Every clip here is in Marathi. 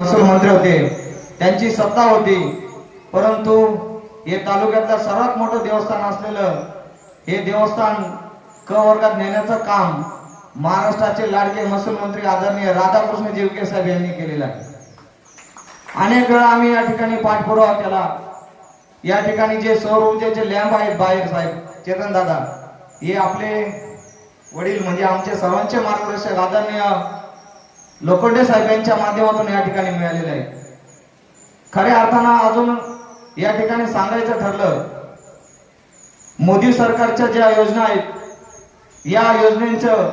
महसूल मंत्री होते. त्यांची सत्ता होती. परंतु हे तालुक्यातलं सर्वात मोठं देवस्थान असलेलं हे देवस्थान क वर्गात नेण्याचं काम महाराष्ट्राचे लाडके महसूल मंत्री आदरणीय राधाकृष्ण जीवके साहेब यांनी केलेलं आहे. अनेक वेळा आम्ही या ठिकाणी पाठपुरावा केला. या ठिकाणी जे सौर ऊर्जेचे लॅम्प आहेत बाहेर साहेब चेतन दादा हे आपले वडील म्हणजे आमचे सर्वांचे मार्गदर्शक आदरणीय लोखंडे साहेबांच्या माध्यमातून या ठिकाणी मिळालेलं आहे. खऱ्या अर्थानं अजून या ठिकाणी सांगायचं ठरलं मोदी सरकारच्या ज्या योजना आहेत या योजनेचं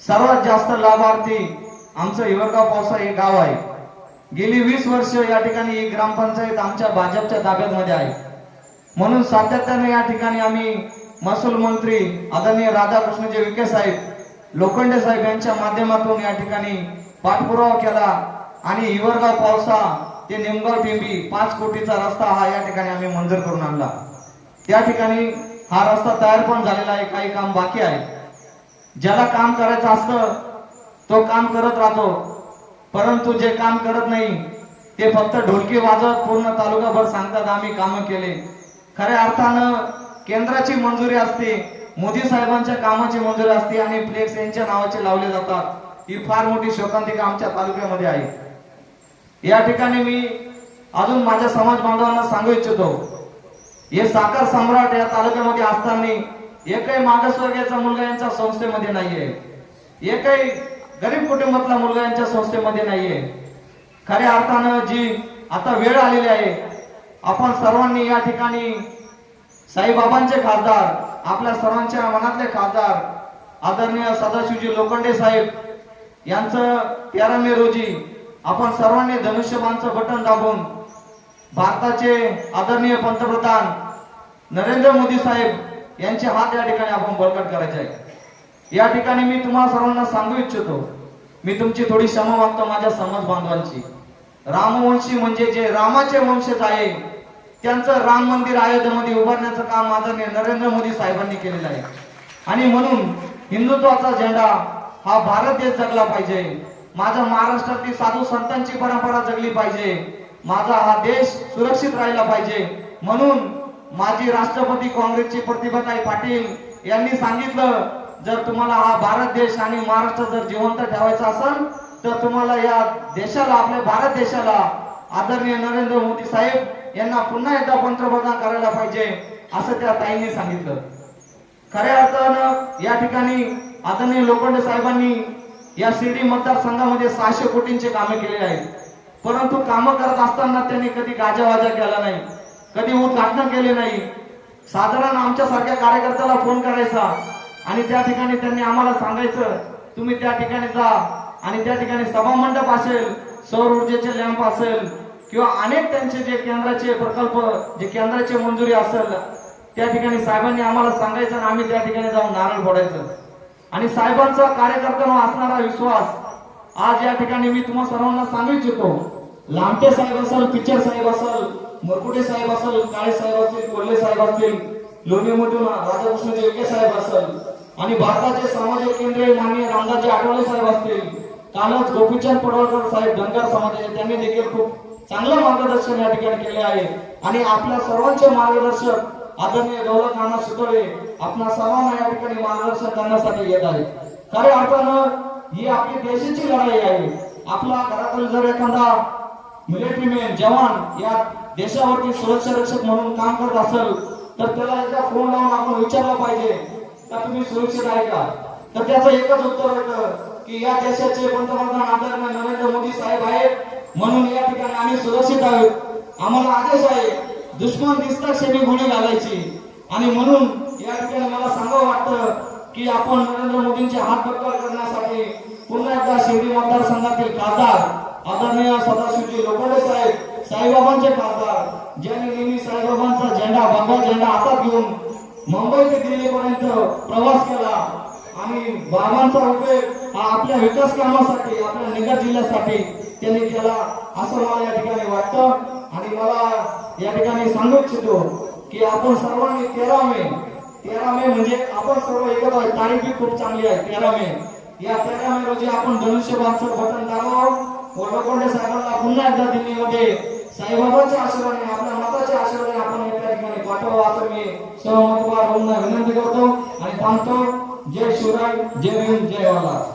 सर्वात जास्त लाभार्थी आमचं हिवरगाव पावसा हे गाव आहे. गेली वीस वर्ष या ठिकाणी ही ग्रामपंचायत आमच्या भाजपच्या ताब्यामध्ये आहे. म्हणून सातत्याने या ठिकाणी आम्ही महसूल मंत्री आदरणीय राधाकृष्णजी विखे साहेब लोखंडे साहेब यांच्या माध्यमातून या ठिकाणी पाठपुरावा केला आणि हिवरगाव पावसा ते निमगाव टिंबी पाच कोटीचा रस्ता हा या ठिकाणी आम्ही मंजूर करून आणला. त्या ठिकाणी हा रस्ता तयार पण झालेला आहे काही काम बाकी आहे. ज्याला काम करायचं असतं तो काम करत राहतो. परंतु जे काम करत नाही ते फक्त ढोलकी वाजवत पूर्ण तालुकाभर सांगतात आम्ही कामं केले. खऱ्या अर्थानं केंद्राची मंजुरी असते मोदी साहेबांच्या कामाची मंजुरी असते आणि फ्लेक्स यांच्या नावाचे लावले जातात. ही फार मोठी शोकांतिका आमच्या तालुक्यामध्ये आहे. या ठिकाणी मी अजून माझ्या समाज बांधवांना सांगू इच्छितो. हे साखर सम्राट या तालुक्यामध्ये असताना एकही मागासवर्गीयाचा मुलगा यांच्या संस्थेमध्ये नाहीये. एकही गरीब कुटुंबातला मुलगा यांच्या संस्थेमध्ये नाहीये. खऱ्या अर्थानं जी आता वेळ आलेली आहे आपण सर्वांनी या ठिकाणी साईबाबांचे खासदार आपल्या सर्वांच्या मनातले खासदार आदरणीय सदाशिवजी लोखंडे साहेब यांचं तेरा मे रोजी आपण सर्वांनी धनुष्यबाणचं बटन दाबून भारताचे आदरणीय पंतप्रधान नरेंद्र मोदी साहेब यांचे हात या ठिकाणी आपण बळकट करायचे आहे. या ठिकाणी मी तुम्हाला सर्वांना सांगू इच्छितो मी तुमची थोडी क्षमा मागतो माझ्या समाज बांधवांची रामवंशी म्हणजे जे रामाचे वंशज आहे त्यांचं राम मंदिर अयोध्येमध्ये उभारण्याचं काम आदरणीय नरेंद्र मोदी साहेबांनी केलेलं आहे. आणि म्हणून हिंदुत्वाचा झेंडा हा भारत देश जगला पाहिजे. माझ्या महाराष्ट्रातली साधू संतांची परंपरा जगली पाहिजे. माझा हा देश सुरक्षित राहिला पाहिजे. म्हणून माजी राष्ट्रपती काँग्रेसचे प्रतिभाताई पाटील यांनी सांगितलं जर तुम्हाला हा भारत देश आणि महाराष्ट्र जर जिवंत ठेवायचा असेल तर तुम्हाला या देशाला आपल्या भारत देशाला आदरणीय नरेंद्र मोदी साहेब यांना पुन्हा एकदा पंतप्रधान करायला पाहिजे असं त्या ताईंनी सांगितलं. खऱ्या अर्थानं या ठिकाणी आदरणीय लोखंडे साहेबांनी या शिर्डी मतदारसंघामध्ये सहाशे कोटींचे कामे केले आहेत. परंतु कामं करत असताना त्यांनी कधी गाजावाजा केला नाही कधी उद्घाटन केले नाही. साधारण आमच्यासारख्या कार्यकर्त्याला फोन करायचा आणि त्या ठिकाणी त्यांनी आम्हाला सांगायचं तुम्ही त्या ठिकाणी जा आणि त्या ठिकाणी सभा मंडप असेल सौर ऊर्जेचे लॅम्प असेल किंवा अनेक त्यांचे जे केंद्राचे प्रकल्प जे केंद्राची मंजुरी असेल त्या ठिकाणी साहेबांनी आम्हाला सांगायचं आणि आम्ही त्या ठिकाणी जाऊन नारळ फोडायचं. आणि साहेबांचा कार्यकर्त्यांवर असणारा विश्वास आज या ठिकाणी मी तुम्हा सर्वांना सांगू इच्छितो. लांबटे साहेब असेल पिक्चर साहेब असेल मरकुटे साहेब असेल काळे साहेब असतील कोल्हे साहेब असतील लोणीमधून राधाकृष्ण योग्य साहेब असेल आणि भारताचे सामाजिक केंद्रीय माननीय रामदासजी आठवले साहेब असतील कालच गोपीचंद पडवळकर साहेब धनगर समाजाचे त्यांनी देखील खूप चांगलं मार्गदर्शन या ठिकाणी केले आहे. आणि आपल्या सर्वांचे मार्गदर्शक आदरणीय दौलत नाना शितोळे आपल्या सर्वांना या ठिकाणी मार्गदर्शन करण्यासाठी येत आहे खऱ्या अर्थानं ही आपली देशाची लढाई आहे. आपला घरातील जर एखादा मिलिटरी मॅन जवान या देशावरती सुरक्षा रक्षक म्हणून काम करत असेल तर त्याला एकदा फोन लावून आपण विचारलं पाहिजे का तुम्ही सुरक्षित आहे का? तर त्याचं एकच उत्तर होतं की या देशाचे पंतप्रधान आदरणीय नरेंद्र मोदी साहेब आहेत म्हणून या आम्ही सुरक्षित आहोत. आम्हाला आदेश आहे दुश्मन दिसता क्षणी गोळी घालायची. आणि म्हणून या ठिकाणी मला सांगावं वाटतं की आपण नरेंद्र मोदींचे हात बक्कल करण्यासाठी पुन्हा एकदा शिर्डी मतदारसंघातील खासदार आदरणीय सदाशिवजी लोखंडे साहेब साईबाबांचे खासदार ज्यांनी नेहमी साईबाबांचा झेंडा भगवा झेंडा हातात घेऊन मुंबई ते दिल्लीपर्यंत प्रवास केला. आणि बाबांचा उपयोग हा आपल्या विकास कामासाठी आपल्या निगर जिल्ह्यासाठी त्यांनी केला. असं मला या ठिकाणी वाटतं. आणि मला या ठिकाणी सांगू इच्छितो की आपण सर्वांनी तेरा मे तेरा मे म्हणजे आपण सर्व एकत्र तारीख बी खूप चांगली आहे तेरा मे. या तेरा मे रोजी आपण धनुष्यबाणचं बटन दाबावं. कोल्हापूर साहेबांना पुन्हा एकदा दिल्लीमध्ये साईबाबांच्या आशीर्वादाने आपल्या मताच्या आशीर्वादाने आपण या ठिकाणी पाठवावं असं मी सहमत विनंती करतो आणि थांबतो. जय शिवराय जय भीम जय वाला